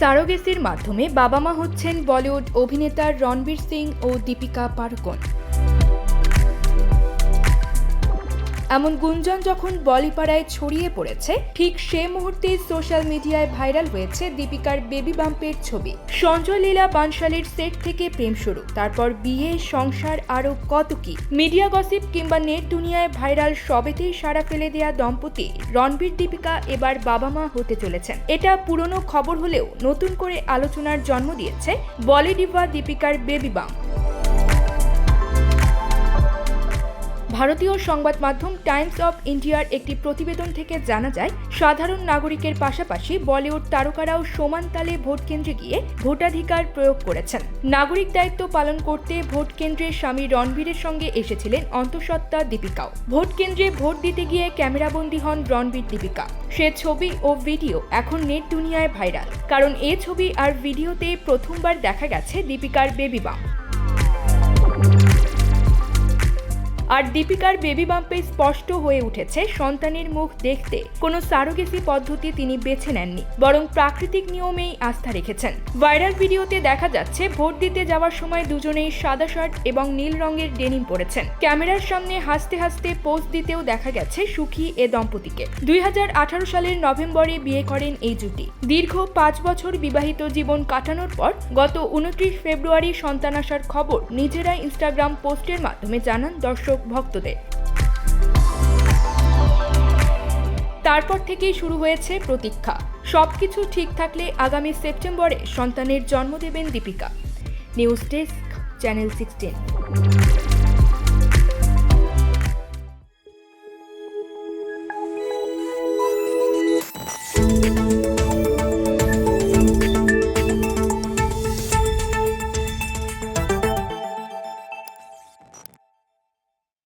সারোগেসির মাধ্যমে বাবা মা হচ্ছেন বলিউড অভিনেতা রণবীর সিং ও দীপিকা পাড়ুকোন। এমন গুঞ্জন যখন বলিপাড়ায় ছড়িয়ে পড়েছে, ঠিক সে মুহূর্তে সোশ্যাল মিডিয়ায় ভাইরাল হয়েছে দীপিকার বেবি বাম্পের ছবি। সঞ্জয় লীলা বানশালীর সেট থেকে প্রেম শুরু, তারপর বিয়ে, সংসার আরও কত কি। মিডিয়া গসিপ কিংবা নেট দুনিয়ায় ভাইরাল সবেতেই সাড়া ফেলে দেয়া দম্পতি, রণবীর দীপিকা এবার বাবা মা হতে চলেছেন। এটা পুরনো খবর হলেও নতুন করে আলোচনার জন্ম দিয়েছে বলিডিভা দীপিকার বেবি বাম্প। ভারতীয় সংবাদ মাধ্যম টাইমস অফ ইন্ডিয়ার একটি প্রতিবেদন থেকে জানা যায়, সাধারণ নাগরিকের পাশাপাশি বলিউড তারকারাও সমান তালে ভোট কেন্দ্রে গিয়ে ভোটাধিকার প্রয়োগ করেছেন। নাগরিক দায়িত্ব পালন করতে ভোট কেন্দ্রে স্বামী রণবীরের সঙ্গে এসেছিলেন অন্তঃসত্ত্বা দীপিকাও। ভোট কেন্দ্রে ভোট দিতে গিয়ে ক্যামেরাবন্দী হন রণবীর দীপিকা। সে ছবি ও ভিডিও এখন নেট দুনিয়ায় ভাইরাল। কারণ এ ছবি আর ভিডিওতে প্রথমবার দেখা গেছে দীপিকার বেবি বাম। আর দীপিকার বেবি বাম্পে স্পষ্ট হয়ে উঠেছে সন্তানের মুখ দেখতে। কোনো সারোগেসি পদ্ধতি তিনি বেছে নেননি, বরং প্রাকৃতিক নিয়মেই আস্থা রেখেছেন। ভাইরাল ভিডিওতে দেখা যাচ্ছে, ভোট দিতে যাওয়ার সময় দুজনেই সাদা শার্ট এবং নীল রঙের ডেনিম পরেছেন। ক্যামেরার সামনে হাসতে হাসতে পোস্ট দিতেও দেখা গেছে সুখী এ দম্পতিকে। দুই হাজার আঠারো সালের নভেম্বরে বিয়ে করেন এই জুটি। দীর্ঘ পাঁচ বছর বিবাহিত জীবন কাটানোর পর গত উনত্রিশ ফেব্রুয়ারি সন্তান আসার খবর নিজেরাই ইনস্টাগ্রাম পোস্টের মাধ্যমে জানান দর্শক। ভক্তদের। তারপর থেকেই শুরু হয়েছে প্রতীক্ষা। সব কিছু ঠিক থাকলে আগামী সেপ্টেম্বরে সন্তানের জন্ম দেবেন Deepika. News desk, channel sixteen.